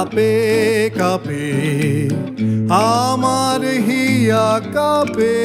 কাপে কাপে আমার হিয়া কাপে।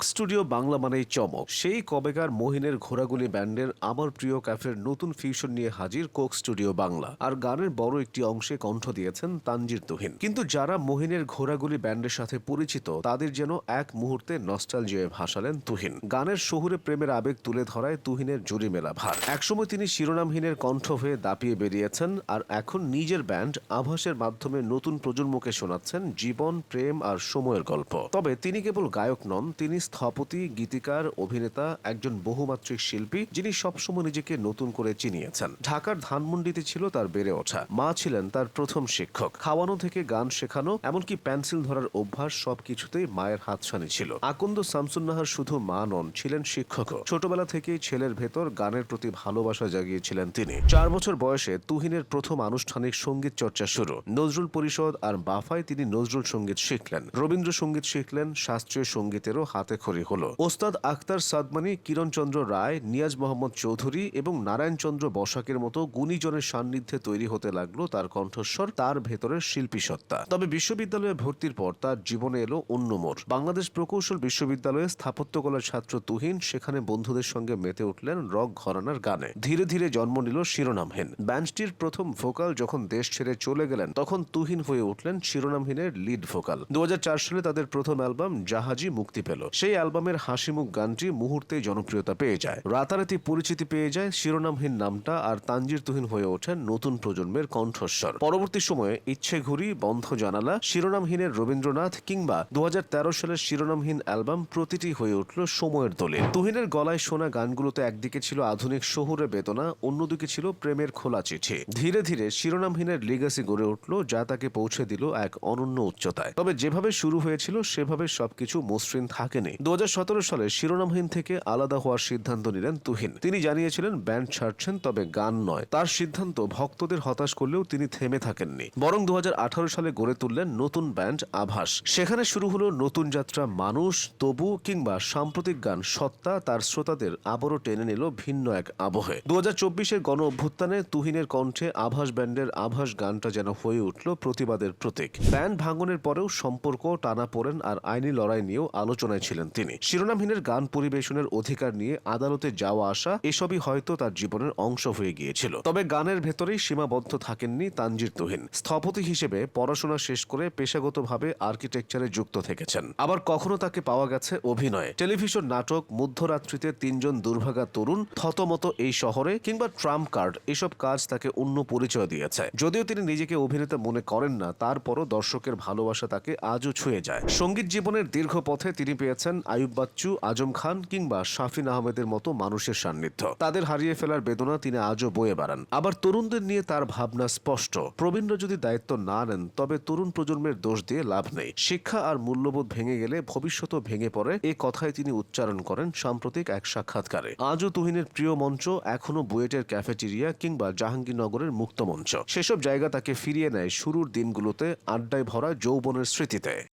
কোক স্টুডিও বাংলা মানেই চমক। সেই কবেকার মহিনের ঘোড়াগুলি ব্যান্ডের আমার প্রিয় ক্যাফের নতুন ফিউশন নিয়ে হাজির কোক স্টুডিও বাংলা। আর গানের বড় একটি অংশে কণ্ঠ দিয়েছেন তানজির তুহিন। কিন্তু যারা মহিনের ঘোড়াগুলি ব্যান্ডের সাথে পরিচিত, তাদের যেন এক মুহূর্তে নস্টালজিয়ায় ভাসালেন তুহিন। গানের শহুরে প্রেমের আবেগ তুলে ধরায় তুহিনের জুড়ি মেলা ভার। একসময় তিনি শিরোনামহীনের কণ্ঠ হয়ে দাপিয়ে বেরিয়েছেন, আর এখন নিজের ব্যান্ড আভাসের মাধ্যমে নতুন প্রজন্মকে শোনাচ্ছেন জীবন, প্রেম আর সময়ের গল্প। তবে তিনি কেবল গায়ক নন, তিনি স্থপতি, গীতিকার, অভিনেতা, একজন বহুমাত্রিক শিল্পী যিনি সবসময় নিজেকে নতুন করে চিনিয়েছেন। ঢাকার ধানমন্ডিতে ছিল তার বেড়ে ওঠা। মা ছিলেন তার প্রথম শিক্ষক। খাওয়ানো থেকে গান শেখানো, এমনকি পেন্সিল ধরার অভ্যাস সবকিছুতেই মায়ের হাতছানি ছিল। আকন্দ শামসুন্নাহার শুধু মা নন, ছিলেন শিক্ষকও। ছোটবেলা থেকেই ছেলের ভেতর গানের প্রতি ভালোবাসা জাগিয়েছিলেন তিনি। চার বছর বয়সে তুহিনের প্রথম আনুষ্ঠানিক সংগীত চর্চা শুরু। নজরুল পরিষদ আর বাফায় তিনি নজরুল সংগীত শিখলেন। রবীন্দ্রসঙ্গীত শিখলেন, শাস্ত্রীয় সঙ্গীতেরও হাতে খড়ি হলো, ওস্তাদ আখতার সাদমানি, কিরণচন্দ্র রায়, নিয়াজ মোহাম্মদ চৌধুরী এবং নারায়ণচন্দ্র বসাকের মতো গুণীজনের সান্নিধ্যে তৈরি হতে লাগল তার কণ্ঠস্বর, তার ভেতরের শিল্পী সত্তা তবে বিশ্ববিদ্যালয়ে ভর্তির পর তার জীবনে এলো অন্য মোড়। বাংলাদেশ প্রকৌশল বিশ্ববিদ্যালয়ে স্থাপত্যকলার ছাত্র তুহিন সেখানে বন্ধুদের সঙ্গে মেতে উঠলেন রক ঘরানার গানে। ধীরে ধীরে জন্ম নিল শিরোনামহীন। ব্যান্ডটির প্রথম ভোকাল যখন দেশ ছেড়ে চলে গেলেন, তখন তুহিন হয়ে উঠলেন শিরোনামহীনের লিড ভোকাল। দু হাজার চার সালে তাদের প্রথম অ্যালবাম জাহাজি মুক্তি পেল। সেই অ্যালবামের হাসিমুখ গানটি মুহূর্তে জনপ্রিয়তা পেয়ে যায়। রাতারাতি পরিচিতি পেয়ে যায় শিরোনামহীন নামটা আর তানজির তুহিন হয়ে ওঠেন নতুন প্রজন্মের কণ্ঠস্বর। পরবর্তী সময়ে ইচ্ছে ঘুরি, বন্ধ জানালা, শিরোনামহীনের রবীন্দ্রনাথ কিংবা দু হাজার তেরো সালের শিরোনামহীন অ্যালবাম প্রতিটি হয়ে উঠল সময়ের দলে। তুহিনের গলায় শোনা গানগুলোতে একদিকে ছিল আধুনিক শহুরে বেদনা, অন্যদিকে ছিল প্রেমের খোলা চিঠি। ধীরে ধীরে শিরোনামহীনের লিগাসি গড়ে উঠল যা তাকে পৌঁছে দিল এক অনন্য উচ্চতায়। তবে যেভাবে শুরু হয়েছিল, সেভাবে সবকিছু মসৃণ থাকেনি। দু হাজার সতেরো সালে শিরোনামহীন থেকে আলাদা হওয়ার সিদ্ধান্ত নিলেন তুহিন। তিনি জানিয়েছিলেন, ব্যান্ড ছাড়ছেন, তবে গান নয়। তার সিদ্ধান্ত ভক্তদের হতাশ করলেও তিনি থেমে থাকেননি। বরং দু হাজার আঠারো সালে গড়ে তুললেন নতুন ব্যান্ড আভাস। সেখানে শুরু হলো নতুন যাত্রা, মানুষ, তবু কিংবা সাম্প্রতিক গান, সত্তা তার শ্রোতাদের আবারও টেনে নিল ভিন্ন এক আবহে। দু হাজার চব্বিশের গণ অভ্যুত্থানে তুহিনের কণ্ঠে আভাস ব্যান্ডের আভাস গানটা যেন হয়ে উঠল প্রতিবাদের প্রতীক। ব্যান্ড ভাঙনের পরেও সম্পর্ক টানা পড়েন আর আইনি লড়াই নিয়েও আলোচনায় ছিলেন। তিনি। শিরোনামহীনের গান পরিবেশনের অধিকার নিয়ে আদালতে যাওয়া আসা, এসবই হয়তো তার জীবনের অংশ হয়ে গিয়েছিল। তবে গানের ভেতরেই সীমাবদ্ধ থাকেননি তানজির তুহিন। স্থপতি হিসেবে পড়াশোনা শেষ করে পেশাগতভাবে আর্কিটেকচারে যুক্ত থেকেছেন। আবার কখনো তাকে পাওয়া গেছে অভিনয়ে। টেলিভিশন নাটক, মধ্যরাত্রিতে তিনজন দুর্ভাগা তরুণ, থতমত এই শহরে কিংবা ট্রাম্প কার্ড, এসব কাজ তাকে অন্য পরিচয় দিয়েছে। যদিও তিনি নিজেকে অভিনেতা মনে করেন না, তারপরও দর্শকের ভালোবাসা তাকে আজও ছুঁয়ে যায়। সংগীত জীবনের দীর্ঘ পথে তিনি পেয়েছেন আয়ুব বাচ্চু, আজম খান কিংবা শাফিন আহমেদের মতো মানুষের সান্নিধ্য। তাদের হারিয়ে ফেলার বেদনা তিনি আজও বয়ে বেড়ান। আবার তরুণদের নিয়ে তার ভাবনা স্পষ্ট। প্রবীণরা যদি দায়িত্ব না নেন, তবে তরুণ প্রজন্মের দোষ দিয়ে লাভ নেই। শিক্ষা আর মূল্যবোধ ভেঙে গেলে ভবিষ্যতও ভেঙে পড়ে। এ কথাই তিনি উচ্চারণ করেন সাম্প্রতিক এক সাক্ষাৎকারে। আজও তুহিনের প্রিয় মঞ্চ এখনও বুয়েটের ক্যাফেটেরিয়া কিংবা জাহাঙ্গীরনগরের মুক্ত মঞ্চ। সেসব জায়গা তাকে ফিরিয়ে নেয় শুরুর দিনগুলোতে, আড্ডায় ভরা যৌবনের স্মৃতিতে।